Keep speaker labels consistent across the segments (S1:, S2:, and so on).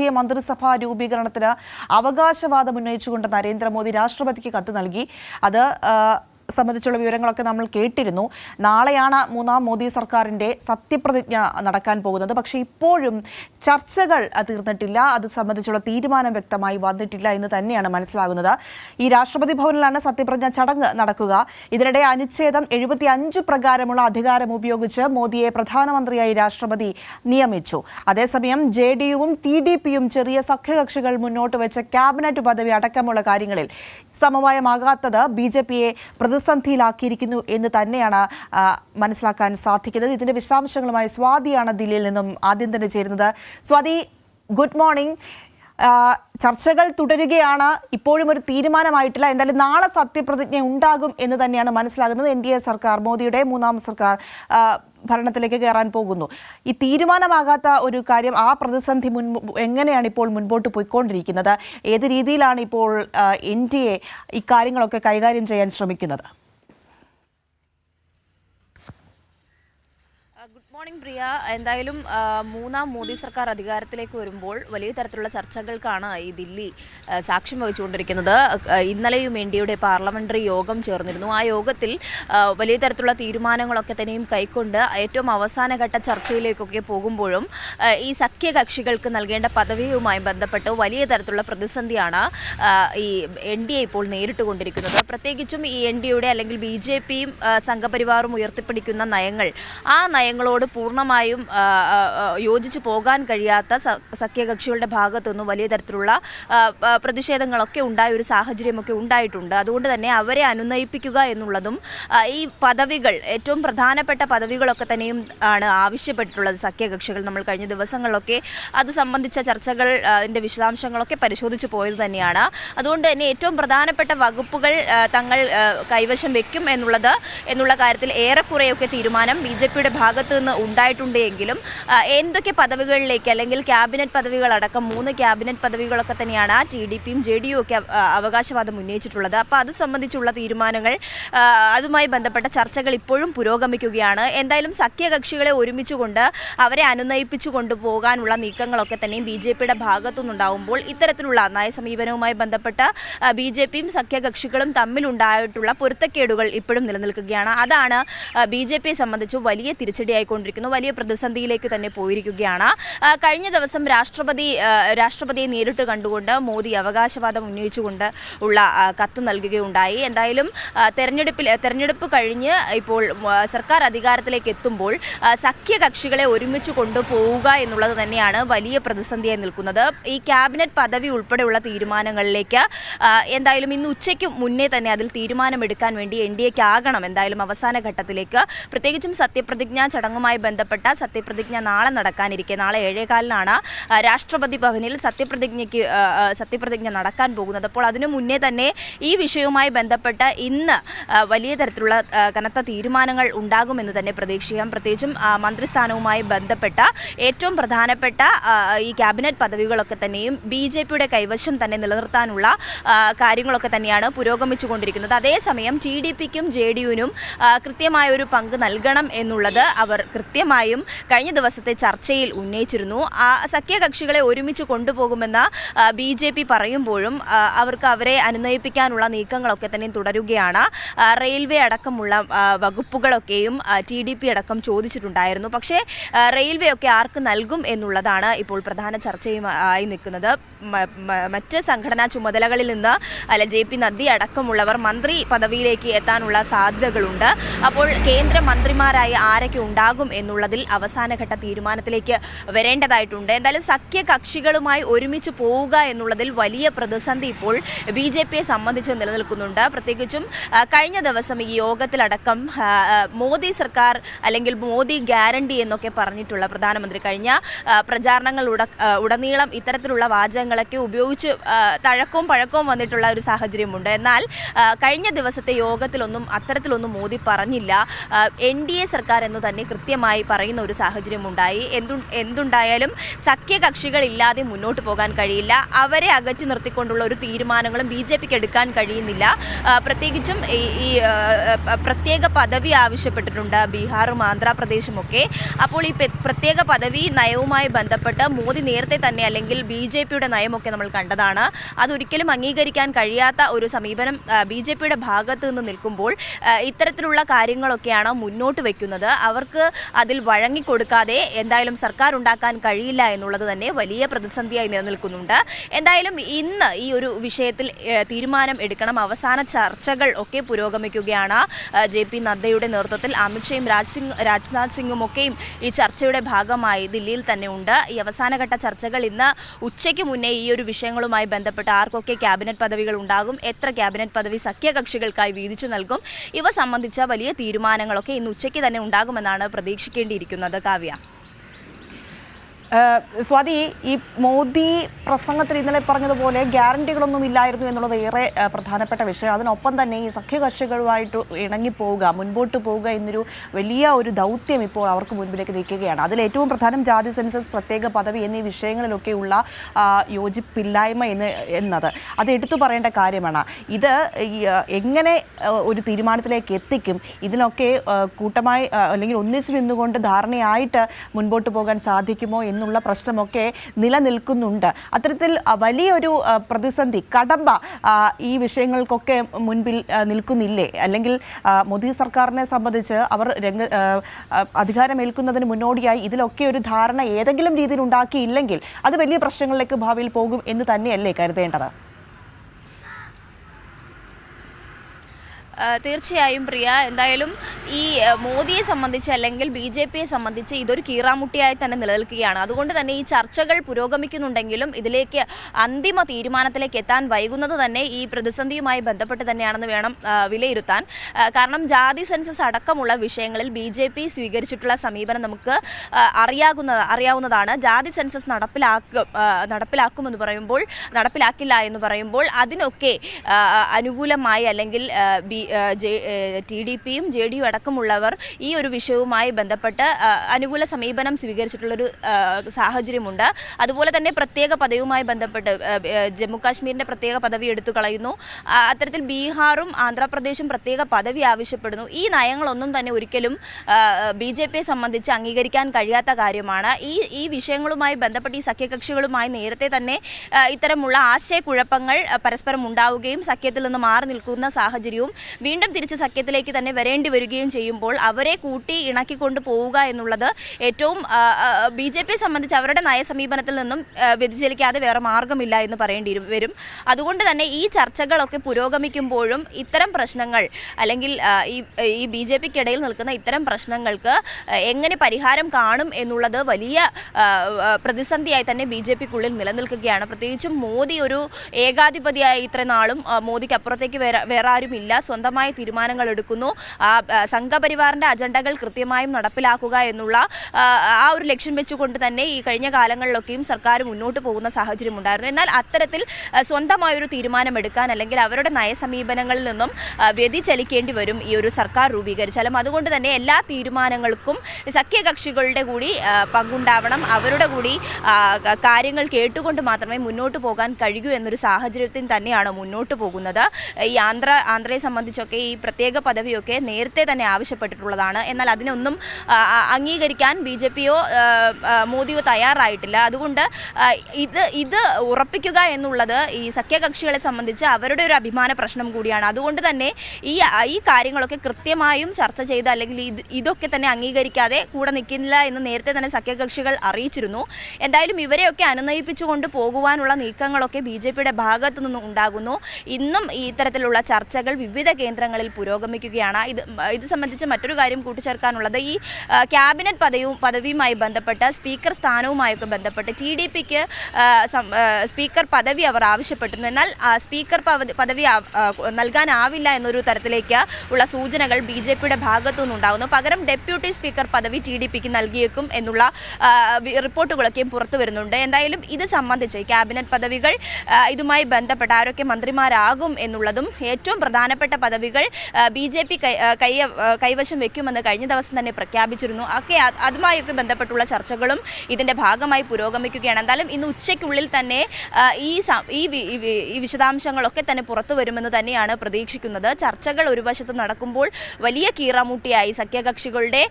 S1: A മന്ത്രിസഭാ രൂപീകരണത്തിന് അവകാശവാദം ഉന്നയിച്ചുകൊണ്ട് നരേന്ദ്രമോദി രാഷ്ട്രപതിക്ക് കത്ത് നൽകി. അത് സംബന്ധിച്ചുള്ള വിവരങ്ങളൊക്കെ നമ്മൾ കേട്ടിരുന്നു. നാളെയാണ് മൂന്നാം മോദി സർക്കാരിന്റെ സത്യപ്രതിജ്ഞ നടക്കാൻ പോകുന്നത്. പക്ഷേ ഇപ്പോഴും ചർച്ചകൾ തീർന്നിട്ടില്ല. അത് സംബന്ധിച്ചുള്ള തീരുമാനം വ്യക്തമായി വന്നിട്ടില്ല എന്ന് തന്നെയാണ് മനസ്സിലാകുന്നത്. ഈ രാഷ്ട്രപതി ഭവനിലാണ് സത്യപ്രതിജ്ഞ ചടങ്ങ് നടക്കുക. ഇതിനിടെ അനുച്ഛേദം എഴുപത്തി അഞ്ച് പ്രകാരമുള്ള അധികാരം ഉപയോഗിച്ച് മോദിയെ പ്രധാനമന്ത്രിയായി രാഷ്ട്രപതി നിയമിച്ചു. അതേസമയം ജെ ഡി യുവും ടി ഡി പിയും ചെറിയ സഖ്യകക്ഷികൾ മുന്നോട്ട് വെച്ച ക്യാബിനറ്റ് പദവി അടക്കമുള്ള കാര്യങ്ങളിൽ സമവായമാകാത്തത് ബി ജെ പിയെ പ്രതിസന്ധിയിലാക്കിയിരിക്കുന്നു എന്ന് തന്നെയാണ് മനസ്സിലാക്കാൻ സാധിക്കുന്നത്. ഇതിന്റെ വിശദാംശങ്ങളുമായി സ്വാതിയാണ് ദില്ലിയിൽ നിന്നും ആദ്യം തന്നെ ചേരുന്നത്. Swathi good morning. ചർച്ചകൾ തുടരുകയാണ്. ഇപ്പോഴും ഒരു തീരുമാനമായിട്ടില്ല. എന്തായാലും നാളെ സത്യപ്രതിജ്ഞ ഉണ്ടാകും എന്ന് തന്നെയാണ് മനസ്സിലാകുന്നത്. എൻ ഡി എ സർക്കാർ മോദിയുടെ മൂന്നാം സർക്കാർ ഭരണത്തിലേക്ക് കയറാൻ പോകുന്നു. ഈ തീരുമാനമാകാത്ത ഒരു കാര്യം ആ പ്രതിസന്ധി മുൻ എങ്ങനെയാണ് ഇപ്പോൾ മുൻപോട്ട് പോയിക്കൊണ്ടിരിക്കുന്നത്? ഏത് രീതിയിലാണ് ഇപ്പോൾ എൻ ഡി എ ഇക്കാര്യങ്ങളൊക്കെ കൈകാര്യം ചെയ്യാൻ ശ്രമിക്കുന്നത്
S2: ഗുഡ് മോർണിംഗ് പ്രിയ. എന്തായാലും മൂന്നാം മോദി സർക്കാർ അധികാരത്തിലേക്ക് വരുമ്പോൾ വലിയ തരത്തിലുള്ള ചർച്ചകൾക്കാണ് ഈ ദില്ലി സാക്ഷ്യം വഹിച്ചുകൊണ്ടിരിക്കുന്നത്. ഇന്നലെയും ഇന്ത്യയുടെ പാർലമെന്ററി യോഗം ചേർന്നിരുന്നു. ആ യോഗത്തിൽ വലിയ തരത്തിലുള്ള തീരുമാനങ്ങളൊക്കെ തന്നെയും കൈക്കൊണ്ട് ഏറ്റവും അവസാനഘട്ട ചർച്ചയിലേക്കൊക്കെ പോകുമ്പോഴും ഈ സഖ്യകക്ഷികൾക്ക് നൽകേണ്ട പദവിയുമായി ബന്ധപ്പെട്ട് വലിയ തരത്തിലുള്ള പ്രതിസന്ധിയാണ് ഈ എൻ ഡി എ ഇപ്പോൾ നേരിട്ടുകൊണ്ടിരിക്കുന്നത്. പ്രത്യേകിച്ചും ഈ എൻ ഡി എയുടെ അല്ലെങ്കിൽ ബി ജെ പിയും സംഘപരിവാറും ഉയർത്തിപ്പിടിക്കുന്ന നയങ്ങൾ ആ നയങ്ങളോട് പൂർണമായും യോജിച്ചു പോകാൻ കഴിയാത്ത സഖ്യകക്ഷികളുടെ ഭാഗത്തുനിന്നും വലിയ തരത്തിലുള്ള പ്രതിഷേധങ്ങളൊക്കെ ഉണ്ടായ ഒരു സാഹചര്യമൊക്കെ ഉണ്ടായിട്ടുണ്ട്. അതുകൊണ്ട് തന്നെ അവരെ അനുനയിപ്പിക്കുക എന്നുള്ളതും ഈ പദവികൾ ഏറ്റവും പ്രധാനപ്പെട്ട പദവികളൊക്കെ തന്നെയും ആണ് ആവശ്യപ്പെട്ടിട്ടുള്ളത് സഖ്യകക്ഷികൾ. നമ്മൾ കഴിഞ്ഞ ദിവസങ്ങളിലൊക്കെ അത് സംബന്ധിച്ച ചർച്ചകൾ അതിന്റെ വിശദാംശങ്ങളൊക്കെ പരിശോധിച്ചു പോയത് തന്നെയാണ്. അതുകൊണ്ട് തന്നെ ഏറ്റവും പ്രധാനപ്പെട്ട വകുപ്പുകൾ തങ്ങൾ കൈവശം വെക്കും എന്നുള്ളത് എന്നുള്ള കാര്യത്തിൽ ഏറെക്കുറെയൊക്കെ തീരുമാനം ബി ജെ പിയുടെ ഭാഗത്തു നിന്ന് ഉണ്ടായിട്ടുണ്ട് എങ്കിലും എന്തൊക്കെ പദവികളിലേക്ക് അല്ലെങ്കിൽ ക്യാബിനറ്റ് പദവികളടക്കം മൂന്ന് ക്യാബിനറ്റ് പദവികളൊക്കെ തന്നെയാണ് ടി ഡി പിയും ജെ ഡി യു ഒക്കെ അവകാശവാദം ഉന്നയിച്ചിട്ടുള്ളത്. അപ്പോൾ അത് സംബന്ധിച്ചുള്ള തീരുമാനങ്ങൾ അതുമായി ബന്ധപ്പെട്ട ചർച്ചകൾ ഇപ്പോഴും പുരോഗമിക്കുകയാണ്. എന്തായാലും സഖ്യകക്ഷികളെ ഒരുമിച്ചുകൊണ്ട് അവരെ അനുനയിപ്പിച്ചു കൊണ്ടുപോകാനുള്ള നീക്കങ്ങളൊക്കെ തന്നെയും ബി ജെ പിയുടെ ഭാഗത്തുനിന്നുണ്ടാവുമ്പോൾ ഇത്തരത്തിലുള്ള നയസമീപനവുമായി ബന്ധപ്പെട്ട് ബി ജെ പിയും സഖ്യകക്ഷികളും തമ്മിലുണ്ടായിട്ടുള്ള പൊരുത്തക്കേടുകൾ ഇപ്പോഴും നിലനിൽക്കുകയാണ്. അതാണ് ബി ജെ പിയെ സംബന്ധിച്ച് വലിയ തിരിച്ചടിയായിക്കൊണ്ടിരിക്കുന്നു വലിയ പ്രതിസന്ധിയിലേക്ക് തന്നെ പോയിരിക്കുകയാണ്. കഴിഞ്ഞ ദിവസം രാഷ്ട്രപതി രാഷ്ട്രപതിയെ നേരിട്ട് കണ്ടുകൊണ്ട് മോദി അവകാശവാദം ഉന്നയിച്ചുകൊണ്ട് ഉള്ള കത്ത് നൽകുകയുണ്ടായി. എന്തായാലും തെരഞ്ഞെടുപ്പിൽ തെരഞ്ഞെടുപ്പ് കഴിഞ്ഞ് ഇപ്പോൾ സർക്കാർ അധികാരത്തിലേക്ക് എത്തുമ്പോൾ സഖ്യകക്ഷികളെ ഒരുമിച്ച് കൊണ്ടുപോവുക എന്നുള്ളത് തന്നെയാണ് വലിയ പ്രതിസന്ധിയായി നിൽക്കുന്നത്. ഈ ക്യാബിനറ്റ് പദവി ഉൾപ്പെടെയുള്ള തീരുമാനങ്ങളിലേക്ക് എന്തായാലും ഇന്ന് ഉച്ചയ്ക്ക് മുന്നേ തന്നെ അതിൽ തീരുമാനമെടുക്കാൻ വേണ്ടി എൻ ഡി എക്ക് ആകണം. എന്തായാലും അവസാന ഘട്ടത്തിലേക്ക്. പ്രത്യേകിച്ചും സത്യപ്രതിജ്ഞാ ചടങ്ങുമായി ബന്ധപ്പെട്ട സത്യപ്രതിജ്ഞ നാളെ നടക്കാനിരിക്കെ. നാളെ ഏഴേകാലിനാണ് രാഷ്ട്രപതി ഭവനിൽ സത്യപ്രതിജ്ഞയ്ക്ക് സത്യപ്രതിജ്ഞ നടക്കാൻ പോകുന്നത്. അപ്പോൾ അതിനു മുന്നേ തന്നെ ഈ വിഷയവുമായി ബന്ധപ്പെട്ട് ഇന്ന് വലിയ തരത്തിലുള്ള കനത്ത തീരുമാനങ്ങൾ ഉണ്ടാകുമെന്ന് തന്നെ പ്രതീക്ഷിക്കാം. പ്രത്യേകിച്ചും മന്ത്രിസ്ഥാനവുമായി ബന്ധപ്പെട്ട ഏറ്റവും പ്രധാനപ്പെട്ട ഈ ക്യാബിനറ്റ് പദവികളൊക്കെ തന്നെയും ബി ജെ പിയുടെ കൈവശം തന്നെ നിലനിർത്താനുള്ള കാര്യങ്ങളൊക്കെ തന്നെയാണ് പുരോഗമിച്ചുകൊണ്ടിരിക്കുന്നത്. അതേസമയം ടി ഡി പിക്കും ജെ ഡി യുവിനും കൃത്യമായ ഒരു പങ്ക് നൽകണം എന്നുള്ളത് അവർ കൃത്യമായും കഴിഞ്ഞ ദിവസത്തെ ചർച്ചയിൽ ഉന്നയിച്ചിരുന്നു. ആ സഖ്യകക്ഷികളെ ഒരുമിച്ച് കൊണ്ടുപോകുമെന്ന ബി ജെ പി പറയുമ്പോഴും അവർക്ക് അവരെ അനുനയിപ്പിക്കാനുള്ള നീക്കങ്ങളൊക്കെ തന്നെ തുടരുകയാണ്. റെയിൽവേ അടക്കമുള്ള വകുപ്പുകളൊക്കെയും ടി ഡി പി അടക്കം ചോദിച്ചിട്ടുണ്ടായിരുന്നു. പക്ഷേ റെയിൽവേ ഒക്കെ ആർക്ക് നൽകും എന്നുള്ളതാണ് ഇപ്പോൾ പ്രധാന ചർച്ചയും ആയി നിൽക്കുന്നത്. മറ്റ് സംഘടനാ ചുമതലകളിൽ നിന്ന് അല്ല ജെ പി നദ്ദി അടക്കമുള്ളവർ മന്ത്രി പദവിയിലേക്ക് എത്താനുള്ള സാധ്യതകളുണ്ട്. അപ്പോൾ കേന്ദ്ര മന്ത്രിമാരായി ആരൊക്കെ ഉണ്ടാകും എന്നുള്ളതിൽ അവസാനഘട്ട തീരുമാനത്തിലേക്ക് വരേണ്ടതായിട്ടുണ്ട്. എന്തായാലും സഖ്യ കക്ഷികളുമായി ഒരുമിച്ച് പോവുക എന്നുള്ളതിൽ വലിയ പ്രതിസന്ധി ഇപ്പോൾ ബി ജെ പിയെ സംബന്ധിച്ച് നിലനിൽക്കുന്നുണ്ട്. പ്രത്യേകിച്ചും കഴിഞ്ഞ ദിവസം ഈ യോഗത്തിലടക്കം മോദി സർക്കാർ അല്ലെങ്കിൽ മോദി ഗ്യാരണ്ടി എന്നൊക്കെ പറഞ്ഞിട്ടുള്ള പ്രധാനമന്ത്രി കഴിഞ്ഞ പ്രചാരണങ്ങൾ ഉടനീളം ഇത്തരത്തിലുള്ള വാചകങ്ങളൊക്കെ ഉപയോഗിച്ച് തഴക്കവും പഴക്കവും വന്നിട്ടുള്ള ഒരു സാഹചര്യമുണ്ട്. എന്നാൽ കഴിഞ്ഞ ദിവസത്തെ യോഗത്തിലൊന്നും അത്തരത്തിലൊന്നും മോദി പറഞ്ഞില്ല. എൻ ഡി എ സർക്കാർ എന്ന് തന്നെ കൃത്യമായി കൃത്യമായി പറയുന്ന ഒരു സാഹചര്യം ഉണ്ടായി എന്തു എന്തുണ്ടായാലും സഖ്യകക്ഷികളില്ലാതെ മുന്നോട്ട് പോകാൻ കഴിയില്ല. അവരെ അകറ്റി നിർത്തിക്കൊണ്ടുള്ള ഒരു തീരുമാനങ്ങളും ബി ജെ പിക്ക് എടുക്കാൻ കഴിയുന്നില്ല. പ്രത്യേകിച്ചും ഈ പ്രത്യേക പദവി ആവശ്യപ്പെട്ടിട്ടുണ്ട് ബീഹാറും ആന്ധ്രാപ്രദേശും ഒക്കെ അപ്പോൾ ഈ പ്രത്യേക പദവി നയവുമായി ബന്ധപ്പെട്ട് മോദി നേരത്തെ തന്നെ അല്ലെങ്കിൽ ബി ജെ പിയുടെ നയമൊക്കെ നമ്മൾ കണ്ടതാണ്. അതൊരിക്കലും അംഗീകരിക്കാൻ കഴിയാത്ത ഒരു സമീപനം ബി ജെ പിയുടെ ഭാഗത്ത് നിന്ന് നിൽക്കുമ്പോൾ ഇത്തരത്തിലുള്ള കാര്യങ്ങളൊക്കെയാണ് മുന്നോട്ട് വയ്ക്കുന്നത് അവർക്ക് അതിൽ വഴങ്ങിക്കൊടുക്കാതെ എന്തായാലും സർക്കാർ ഉണ്ടാക്കാൻ കഴിയില്ല എന്നുള്ളത് തന്നെ വലിയ പ്രതിസന്ധിയായി നിലനിൽക്കുന്നുണ്ട്. എന്തായാലും ഇന്ന് ഈ ഒരു വിഷയത്തിൽ തീരുമാനം എടുക്കണം. അവസാന ചർച്ചകൾ ഒക്കെ പുരോഗമിക്കുകയാണ്. ജെ പി നദ്ദയുടെ നേതൃത്വത്തിൽ അമിത്ഷയും രാജ്സിംഗ് രാജ്നാഥ് സിംഗും ഒക്കെയും ഈ ചർച്ചയുടെ ഭാഗമായി ദില്ലിയിൽ തന്നെ ഉണ്ട്. ഈ അവസാനഘട്ട ചർച്ചകൾ ഇന്ന് ഉച്ചയ്ക്ക് മുന്നേ ഈ ഒരു വിഷയങ്ങളുമായി ബന്ധപ്പെട്ട് ആർക്കൊക്കെ ക്യാബിനറ്റ് പദവികൾ ഉണ്ടാകും എത്ര ക്യാബിനറ്റ് പദവി സഖ്യകക്ഷികൾക്കായി വീതിച്ചു നൽകും ഇവ സംബന്ധിച്ച വലിയ തീരുമാനങ്ങളൊക്കെ ഇന്ന് ഉച്ചയ്ക്ക് തന്നെ ഉണ്ടാകുമെന്നാണ് പ്രതീക്ഷിക്കേണ്ടിയിരിക്കുന്നത് കാവ്യ.
S1: സ്വാതി ഈ മോദി പ്രസംഗത്തിൽ ഇന്നലെ പറഞ്ഞതുപോലെ ഗ്യാരണ്ടികളൊന്നും ഇല്ലായിരുന്നു എന്നുള്ളത് ഏറെ പ്രധാനപ്പെട്ട വിഷയം. അതിനൊപ്പം തന്നെ ഈ സഖ്യകക്ഷികളുമായിട്ട് ഇണങ്ങിപ്പോവുക മുൻപോട്ട് പോവുക എന്നൊരു വലിയ ഒരു ദൗത്യം ഇപ്പോൾ അവർക്ക് മുൻപിലേക്ക് നീക്കുകയാണ് അതിൽ ഏറ്റവും പ്രധാനം ജാതി സെൻസസ് പ്രത്യേക പദവി എന്നീ വിഷയങ്ങളിലൊക്കെയുള്ള യോജിപ്പില്ലായ്മ എന്ന് എന്നത്. അത് എടുത്തു പറയേണ്ട കാര്യമാണ്. ഇത് എങ്ങനെ ഒരു തീരുമാനത്തിലേക്ക് എത്തിക്കും? ഇതിനൊക്കെ കൂട്ടമായി അല്ലെങ്കിൽ ഒന്നിച്ചു നിന്നുകൊണ്ട് ധാരണയായിട്ട് മുൻപോട്ട് പോകാൻ സാധിക്കുമോ എന്നുള്ള പ്രശ്നമൊക്കെ നിലനിൽക്കുന്നുണ്ട്. അത്തരത്തിൽ വലിയൊരു പ്രതിസന്ധി കടമ്പ ഈ വിഷയങ്ങൾക്കൊക്കെ മുൻപിൽ നിൽക്കുന്നില്ലേ? അല്ലെങ്കിൽ മോദി സർക്കാരിനെ സംബന്ധിച്ച് അവർ രംഗ അധികാരമേൽക്കുന്നതിന് മുന്നോടിയായി ഇതിലൊക്കെ ഒരു ധാരണ ഏതെങ്കിലും രീതിയിൽ ഉണ്ടാക്കിയില്ലെങ്കിൽ അത് വലിയ പ്രശ്നങ്ങളിലേക്ക് ഭാവിയിൽ പോകും എന്ന് തന്നെയല്ലേ കരുതേണ്ടത്?
S2: തീർച്ചയായും പ്രിയ. എന്തായാലും ഈ മോദിയെ സംബന്ധിച്ച് അല്ലെങ്കിൽ ബി ജെ പിയെ സംബന്ധിച്ച് ഇതൊരു കീറാമുട്ടിയായി തന്നെ നിലനിൽക്കുകയാണ്. അതുകൊണ്ട് തന്നെ ഈ ചർച്ചകൾ പുരോഗമിക്കുന്നുണ്ടെങ്കിലും ഇതിലേക്ക് അന്തിമ തീരുമാനത്തിലേക്ക് എത്താൻ വൈകുന്നത് തന്നെ ഈ പ്രതിസന്ധിയുമായി ബന്ധപ്പെട്ട് തന്നെയാണെന്ന് വേണം വിലയിരുത്താൻ. കാരണം ജാതി സെൻസസ് അടക്കമുള്ള വിഷയങ്ങളിൽ ബി ജെ പി സ്വീകരിച്ചിട്ടുള്ള സമീപനം നമുക്ക് അറിയാകുന്ന അറിയാവുന്നതാണ്. ജാതി സെൻസസ് നടപ്പിലാക്കും നടപ്പിലാക്കുമെന്ന് പറയുമ്പോൾ നടപ്പിലാക്കില്ല എന്ന് പറയുമ്പോൾ അതിനൊക്കെ അനുകൂലമായി അല്ലെങ്കിൽ ബി ടി ഡി പിയും ജെ ഡി യു അടക്കമുള്ളവർ ഈ ഒരു വിഷയവുമായി ബന്ധപ്പെട്ട് അനുകൂല സമീപനം സ്വീകരിച്ചിട്ടുള്ളൊരു സാഹചര്യമുണ്ട്. അതുപോലെ തന്നെ പ്രത്യേക പദവിയുമായി ബന്ധപ്പെട്ട് ആ, ആ, ജമ്മു കാശ്മീരിന്റെ പ്രത്യേക പദവി എടുത്തു കളയുന്നു. അത്തരത്തിൽ ബീഹാറും ആന്ധ്രാപ്രദേശും പ്രത്യേക പദവി ആവശ്യപ്പെടുന്നു. ഈ നയങ്ങളൊന്നും തന്നെ ഒരിക്കലും ബി ജെ പിയെ സംബന്ധിച്ച് അംഗീകരിക്കാൻ കഴിയാത്ത കാര്യമാണ്. ഈ ഈ വിഷയങ്ങളുമായി ബന്ധപ്പെട്ട് ഈ സഖ്യകക്ഷികളുമായി നേരത്തെ തന്നെ ഇത്തരമുള്ള ആശയക്കുഴപ്പങ്ങൾ പരസ്പരം ഉണ്ടാവുകയും സഖ്യത്തിൽ നിന്ന് മാറി നിൽക്കുന്ന സാഹചര്യവും വീണ്ടും തിരിച്ച് സഖ്യത്തിലേക്ക് തന്നെ വരേണ്ടി വരികയും ചെയ്യുമ്പോൾ അവരെ കൂട്ടി ഇണക്കിക്കൊണ്ട് പോവുക എന്നുള്ളത് ഏറ്റവും ബി ജെ പിയെ സംബന്ധിച്ച് അവരുടെ നയസമീപനത്തിൽ നിന്നും വ്യതിചലിക്കാതെ വേറെ മാർഗമില്ല എന്ന് പറയേണ്ടി വരും- അതുകൊണ്ട് തന്നെ ഈ ചർച്ചകളൊക്കെ പുരോഗമിക്കുമ്പോഴും ഇത്തരം പ്രശ്നങ്ങൾ അല്ലെങ്കിൽ ഈ ബി ജെ പിക്കിടയിൽ നിൽക്കുന്ന ഇത്തരം പ്രശ്നങ്ങൾക്ക് എങ്ങനെ പരിഹാരം കാണും എന്നുള്ളത് വലിയ പ്രതിസന്ധിയായി തന്നെ ബി ജെ പിക്കുള്ളിൽ നിലനിൽക്കുകയാണ്. പ്രത്യേകിച്ചും മോദി ഒരു ഏകാധിപതിയായി ഇത്ര നാളും മോദിക്ക് അപ്പുറത്തേക്ക് വേറെ വേറെ ആരുമില്ല സ്വന്തമായി തീരുമാനങ്ങൾ എടുക്കുന്നു. സംഘപരിവാറിന്റെ അജണ്ടകൾ കൃത്യമായും നടപ്പിലാക്കുക എന്നുള്ള ആ, ഒരു ലക്ഷ്യം വെച്ചുകൊണ്ട് തന്നെ ഈ കഴിഞ്ഞ കാലങ്ങളിലൊക്കെയും സർക്കാർ മുന്നോട്ട് പോകുന്ന സാഹചര്യം ഉണ്ടായിരുന്നു. എന്നാൽ അത്തരത്തിൽ സ്വന്തമായൊരു തീരുമാനമെടുക്കാൻ അല്ലെങ്കിൽ അവരുടെ നയസമീപനങ്ങളിൽ നിന്നും വ്യതിചലിക്കേണ്ടി വരും ഈ ഒരു സർക്കാർ രൂപീകരിച്ചാലും. അതുകൊണ്ട് തന്നെ എല്ലാ തീരുമാനങ്ങൾക്കും സഖ്യകക്ഷികളുടെ കൂടി പങ്കുണ്ടാവണം. അവരുടെ കൂടി കാര്യങ്ങൾ കേട്ടുകൊണ്ട് മാത്രമേ മുന്നോട്ട് പോകാൻ കഴിയൂ എന്നൊരു സാഹചര്യത്തിൽ തന്നെയാണ് മുന്നോട്ട് പോകുന്നത്. ഈ ആന്ധ്ര ആന്ധ്രയെ സംബന്ധിച്ചൊക്കെ ഈ പ്രത്യേക പദവിയൊക്കെ നേരത്തെ തന്നെ ആവശ്യപ്പെട്ടിട്ടുള്ളതാണ്. എന്നാൽ അതിനൊന്നും അംഗീകരിക്കാൻ ബി ജെ പിയോ മോദിയോ തയ്യാറായിട്ടില്ല. അതുകൊണ്ട് ഇത് ഇത് ഉറപ്പിക്കുക എന്നുള്ളത് ഈ സഖ്യകക്ഷികളെ സംബന്ധിച്ച് അവരുടെ ഒരു അഭിമാന പ്രശ്നം കൂടിയാണ്. അതുകൊണ്ട് തന്നെ ഈ ഈ കാര്യങ്ങളൊക്കെ കൃത്യമായും ചർച്ച ചെയ്ത് അല്ലെങ്കിൽ ഇത് ഇതൊക്കെ തന്നെ അംഗീകരിക്കാതെ കൂടെ നിൽക്കില്ല എന്ന് നേരത്തെ തന്നെ സഖ്യകക്ഷികൾ അറിയിച്ചിരുന്നു. എന്തായാലും ഇവരെയൊക്കെ അനുനയിപ്പിച്ചുകൊണ്ട് പോകുവാനുള്ള നീക്കങ്ങളൊക്കെ ബി ജെ പിയുടെ ഭാഗത്തു നിന്നും ഉണ്ടാകുന്നു. ഇന്നും ഇത്തരത്തിലുള്ള ചർച്ചകൾ വിവിധ കേന്ദ്രങ്ങളിൽ പുരോഗമിക്കുകയാണ്. ഇത് ഇത് സംബന്ധിച്ച് മറ്റൊരു കാര്യം കൂട്ടിച്ചേർക്കാനുള്ളത് ഈ ക്യാബിനറ്റ് പദവിയും പദവിയുമായി ബന്ധപ്പെട്ട് സ്പീക്കർ സ്ഥാനവുമായൊക്കെ ബന്ധപ്പെട്ട് ടി ഡി പിക്ക് സ്പീക്കർ പദവി അവർ ആവശ്യപ്പെട്ടിരുന്നു. എന്നാൽ സ്പീക്കർ പദവി നൽകാനാവില്ല എന്നൊരു തരത്തിലേക്ക് ഉള്ള സൂചനകൾ ബി ജെ പിയുടെ ഭാഗത്തു നിന്നുണ്ടാകുന്നു പകരം ഡെപ്യൂട്ടി സ്പീക്കർ പദവി ടി ഡി പിക്ക് നൽകിയേക്കും എന്നുള്ള റിപ്പോർട്ടുകളൊക്കെയും പുറത്തു വരുന്നുണ്ട്. എന്തായാലും ഇത് സംബന്ധിച്ച് ക്യാബിനറ്റ് പദവികൾ ഇതുമായി ബന്ധപ്പെട്ട് ആരൊക്കെ മന്ത്രിമാരാകും എന്നുള്ളതും ഏറ്റവും പ്രധാനപ്പെട്ട പദവി പദവികൾ ബി ജെ പി കൈ കൈവശം വെക്കുമെന്ന് കഴിഞ്ഞ ദിവസം തന്നെ പ്രഖ്യാപിച്ചിരുന്നു. ഒക്കെ അത് അതുമായൊക്കെ ബന്ധപ്പെട്ടുള്ള ചർച്ചകളും ഇതിന്റെ ഭാഗമായി പുരോഗമിക്കുകയാണ്. എന്തായാലും ഇന്ന് ഉച്ചയ്ക്കുള്ളിൽ തന്നെ ഈ ഈ വിശദാംശങ്ങളൊക്കെ തന്നെ പുറത്തു വരുമെന്ന് തന്നെയാണ് പ്രതീക്ഷിക്കുന്നത്. ചർച്ചകൾ ഒരു വശത്ത് നടക്കുമ്പോൾ വലിയ കീറാമുട്ടിയായി സഖ്യകക്ഷികളുടെ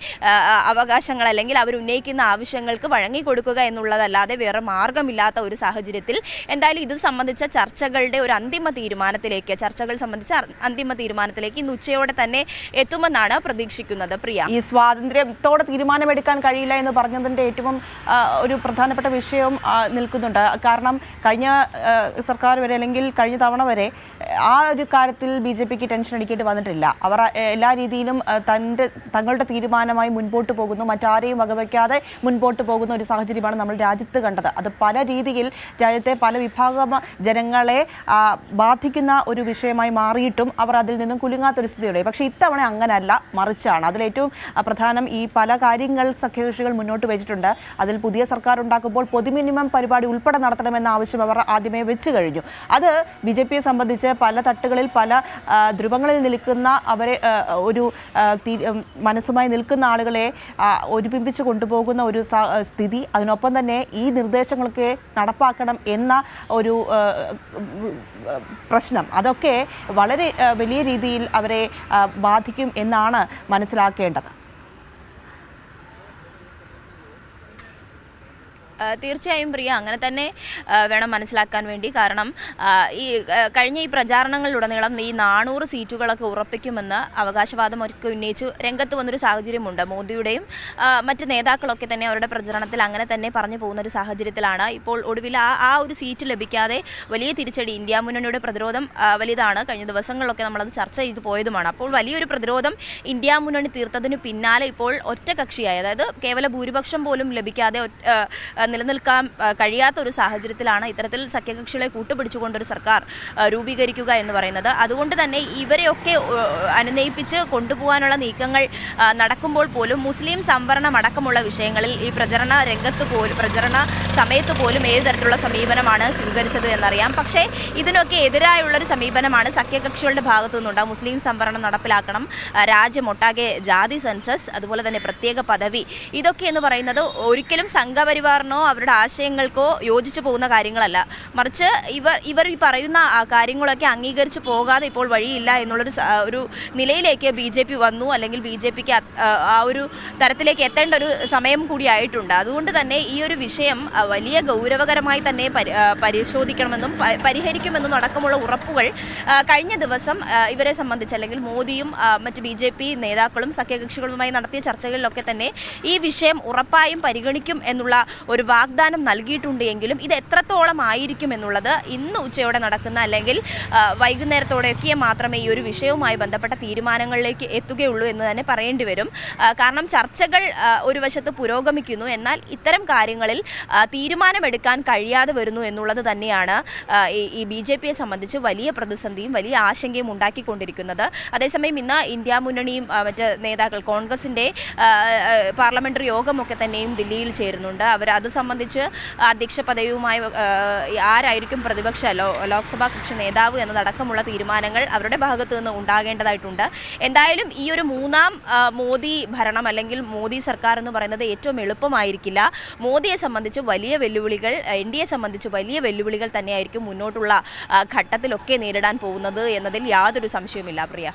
S2: അവകാശങ്ങൾ അല്ലെങ്കിൽ അവർ ഉന്നയിക്കുന്ന ആവശ്യങ്ങൾക്ക് വഴങ്ങിക്കൊടുക്കുക എന്നുള്ളതല്ലാതെ വേറെ മാർഗമില്ലാത്ത ഒരു സാഹചര്യത്തിൽ എന്തായാലും ഇത് സംബന്ധിച്ച ചർച്ചകളുടെ ഒരു അന്തിമ തീരുമാനത്തിലേക്ക് ചർച്ചകൾ സംബന്ധിച്ച അന്തിമ തീരുമാനത്തിലേക്ക് ഇന്ന് ഉച്ചയോടെ തന്നെ എത്തുമെന്നാണ് പ്രതീക്ഷിക്കുന്നത്. പ്രിയ.
S1: ഈ സ്വാതന്ത്ര്യത്തോടെ തീരുമാനമെടുക്കാൻ കഴിയില്ല എന്ന് പറഞ്ഞതിന്റെ ഏറ്റവും ഒരു പ്രധാനപ്പെട്ട വിഷയം നിൽക്കുന്നുണ്ട്. കാരണം കഴിഞ്ഞ സർക്കാർ വരെ അല്ലെങ്കിൽ കഴിഞ്ഞ തവണ വരെ ആ ഒരു കാര്യത്തിൽ ബി ജെ പിക്ക് ടെൻഷൻ അടിക്കേണ്ടി വന്നിട്ടില്ല. അവർ എല്ലാ രീതിയിലും തന്റെ തങ്ങളുടെ തീരുമാനമായി മുൻപോട്ട് പോകുന്നു. മറ്റാരെയും വകവയ്ക്കാതെ മുൻപോട്ട് പോകുന്ന ഒരു സാഹചര്യമാണ് നമ്മൾ രാജ്യത്ത് കണ്ടത്. അത് പല രീതിയിൽ രാജ്യത്തെ പല വിഭാഗം ജനങ്ങളെ ബാധിക്കുന്ന ഒരു വിഷയമായി മാറിയിട്ടും അവർ അതിൽ നിന്നും കുലുങ്ങാത്തൊരു സ്ഥിതിയുണ്ടായി പക്ഷേ ഇത്തവണ അങ്ങനല്ല. മറിച്ചാണ്. അതിലേറ്റവും പ്രധാനം ഈ പല കാര്യങ്ങൾ സഖ്യകക്ഷികൾ മുന്നോട്ട് വെച്ചിട്ടുണ്ട്. അതിൽ പുതിയ സർക്കാർ ഉണ്ടാക്കുമ്പോൾ പൊതുമിനിമം പരിപാടി ഉൾപ്പെടെ നടത്തണമെന്ന ആവശ്യം അവർ ആദ്യമേ വെച്ചു കഴിഞ്ഞു. അത് ബി ജെ പിയെ സംബന്ധിച്ച് പല തട്ടുകളിൽ പല ധ്രുവങ്ങളിൽ നിൽക്കുന്ന അവരെ ഒരു മനസ്സുമായി നിൽക്കുന്ന ആളുകളെ ഒരുമിപ്പിച്ച് കൊണ്ടുപോകുന്ന ഒരു സ്ഥിതി. അതിനൊപ്പം തന്നെ ഈ നിർദ്ദേശങ്ങളൊക്കെ നടപ്പാക്കണം എന്ന ഒരു പ്രശ്നം. അതൊക്കെ വളരെ വലിയ രീതിയിൽ അവരെ ബാധിക്കും എന്നാണ് മനസ്സിലാക്കേണ്ടത്.
S2: തീർച്ചയായും പ്രിയ അങ്ങനെ തന്നെ വേണം മനസ്സിലാക്കാൻ വേണ്ടി. കാരണം ഈ കഴിഞ്ഞ ഈ പ്രചാരണങ്ങളിലുടനീളം ഈ നാനൂറ് സീറ്റുകളൊക്കെ ഉറപ്പിക്കുമെന്ന് അവകാശവാദമൊക്കെ ഉന്നയിച്ച്. രംഗത്ത് വന്നൊരു സാഹചര്യമുണ്ട്. മോദിയുടെയും മറ്റ് നേതാക്കളൊക്കെ തന്നെ അവരുടെ പ്രചരണത്തിൽ അങ്ങനെ തന്നെ പറഞ്ഞു പോകുന്ന ഒരു സാഹചര്യത്തിലാണ്. ഇപ്പോൾ ഒടുവിൽ ആ ആ ഒരു സീറ്റ് ലഭിക്കാതെ വലിയ തിരിച്ചടി ഇന്ത്യ മുന്നണിയുടെ പ്രതിരോധം വലുതാണ് കഴിഞ്ഞ ദിവസങ്ങളിലൊക്കെ നമ്മളത് ചർച്ച ചെയ്തു പോയതുമാണ്. അപ്പോൾ വലിയൊരു പ്രതിരോധം ഇന്ത്യ മുന്നണി തീർത്തതിന് പിന്നാലെ ഇപ്പോൾ ഒറ്റ കക്ഷിയായി അതായത് കേവല ഭൂരിപക്ഷം പോലും ലഭിക്കാതെ നിലനിൽക്കാൻ കഴിയാത്ത ഒരു സാഹചര്യത്തിലാണ് ഇത്തരത്തിൽ സഖ്യകക്ഷികളെ കൂട്ടുപിടിച്ചുകൊണ്ടൊരു സർക്കാർ രൂപീകരിക്കുക എന്ന് പറയുന്നത്. അതുകൊണ്ട് തന്നെ ഇവരെയൊക്കെ അനുനയിപ്പിച്ച് കൊണ്ടുപോകാനുള്ള നീക്കങ്ങൾ നടക്കുമ്പോൾ പോലും മുസ്ലിം സംവരണം അടക്കമുള്ള വിഷയങ്ങളിൽ ഈ പ്രചരണ രംഗത്ത് പോലും പ്രചരണ സമയത്ത് പോലും ഏത് തരത്തിലുള്ള സമീപനമാണ് സ്വീകരിച്ചത് എന്നറിയാം. പക്ഷേ ഇതിനൊക്കെ എതിരായുള്ളൊരു സമീപനമാണ് സഖ്യകക്ഷികളുടെ ഭാഗത്തു നിന്നുണ്ടാകും മുസ്ലിം സംവരണം നടപ്പിലാക്കണം. രാജ്യമൊട്ടാകെ ജാതി സെൻസസ് അതുപോലെ തന്നെ പ്രത്യേക പദവി ഇതൊക്കെ എന്ന് പറയുന്നത് ഒരിക്കലും സംഘപരിവാറിനോ അവരുടെ ആശയങ്ങൾക്കോ യോജിച്ചു പോകുന്ന കാര്യങ്ങളല്ല. മറിച്ച് ഇവർ ഇവർ ഈ പറയുന്ന കാര്യങ്ങളൊക്കെ അംഗീകരിച്ച് പോകാതെ ഇപ്പോൾ വഴിയില്ല എന്നുള്ളൊരു ഒരു നിലയിലേക്ക് ബി ജെ പി വന്നു. അല്ലെങ്കിൽ ബി ജെ പിക്ക് ആ ഒരു തരത്തിലേക്ക് എത്തേണ്ട ഒരു സമയം കൂടി ആയിട്ടുണ്ട്. അതുകൊണ്ട് തന്നെ ഈ ഒരു വിഷയം വലിയ ഗൗരവകരമായി തന്നെ പരിശോധിക്കണമെന്നും പരിഹരിക്കുമെന്നും അടക്കമുള്ള ഉറപ്പുകൾ കഴിഞ്ഞ ദിവസം ഇവരെ സംബന്ധിച്ച് അല്ലെങ്കിൽ മോദിയും മറ്റ് ബി ജെ പി നേതാക്കളും സഖ്യകക്ഷികളുമായി നടത്തിയ ചർച്ചകളിലൊക്കെ തന്നെ ഈ വിഷയം ഉറപ്പായും പരിഗണിക്കും എന്നുള്ള ഒരു വാഗ്ദാനം നൽകിയിട്ടുണ്ട് എങ്കിലും ഇത് എത്രത്തോളം ആയിരിക്കും എന്നുള്ളത് ഇന്ന് ഉച്ചയോടെ നടക്കുന്ന അല്ലെങ്കിൽ വൈകുന്നേരത്തോടെയൊക്കെ മാത്രമേ ഈ ഒരു വിഷയവുമായി ബന്ധപ്പെട്ട തീരുമാനങ്ങളിലേക്ക് എത്തുകയുള്ളൂ എന്ന് തന്നെ പറയേണ്ടി വരും. കാരണം ചർച്ചകൾ ഒരു വശത്ത് പുരോഗമിക്കുന്നു. എന്നാൽ ഇത്തരം കാര്യങ്ങളിൽ തീരുമാനമെടുക്കാൻ കഴിയാതെ വരുന്നു എന്നുള്ളത് തന്നെയാണ് ഈ- ബി ജെ പിയെ സംബന്ധിച്ച് വലിയ പ്രതിസന്ധിയും വലിയ ആശങ്കയും ഉണ്ടാക്കിക്കൊണ്ടിരിക്കുന്നത്. അതേസമയം ഇന്ന് ഇന്ത്യ മുന്നണിയും മറ്റ് നേതാക്കൾ കോൺഗ്രസിന്റെ പാർലമെന്ററി യോഗമൊക്കെ തന്നെയും ദില്ലിയിൽ ചേരുന്നുണ്ട്. അവർ അത് സംബന്ധിച്ച് അധ്യക്ഷ പദവിയുമായി ആരായിരിക്കും പ്രതിപക്ഷ ലോ ലോക്സഭാ കക്ഷി നേതാവ് എന്നതടക്കമുള്ള തീരുമാനങ്ങൾ അവരുടെ ഭാഗത്തു നിന്ന് ഉണ്ടാകേണ്ടതായിട്ടുണ്ട്. എന്തായാലും ഈ ഒരു മൂന്നാം മോദി ഭരണം അല്ലെങ്കിൽ മോദി സർക്കാർ എന്ന് പറയുന്നത് ഏറ്റവും എളുപ്പമായിരിക്കില്ല. മോദിയെ സംബന്ധിച്ച് വലിയ വെല്ലുവിളികൾ എൻ ഡി എ സംബന്ധിച്ച് വലിയ വെല്ലുവിളികൾ തന്നെയായിരിക്കും മുന്നോട്ടുള്ള ഘട്ടത്തിലൊക്കെ നേരിടാൻ പോകുന്നത് എന്നതിൽ യാതൊരു സംശയവുമില്ല. പ്രിയ.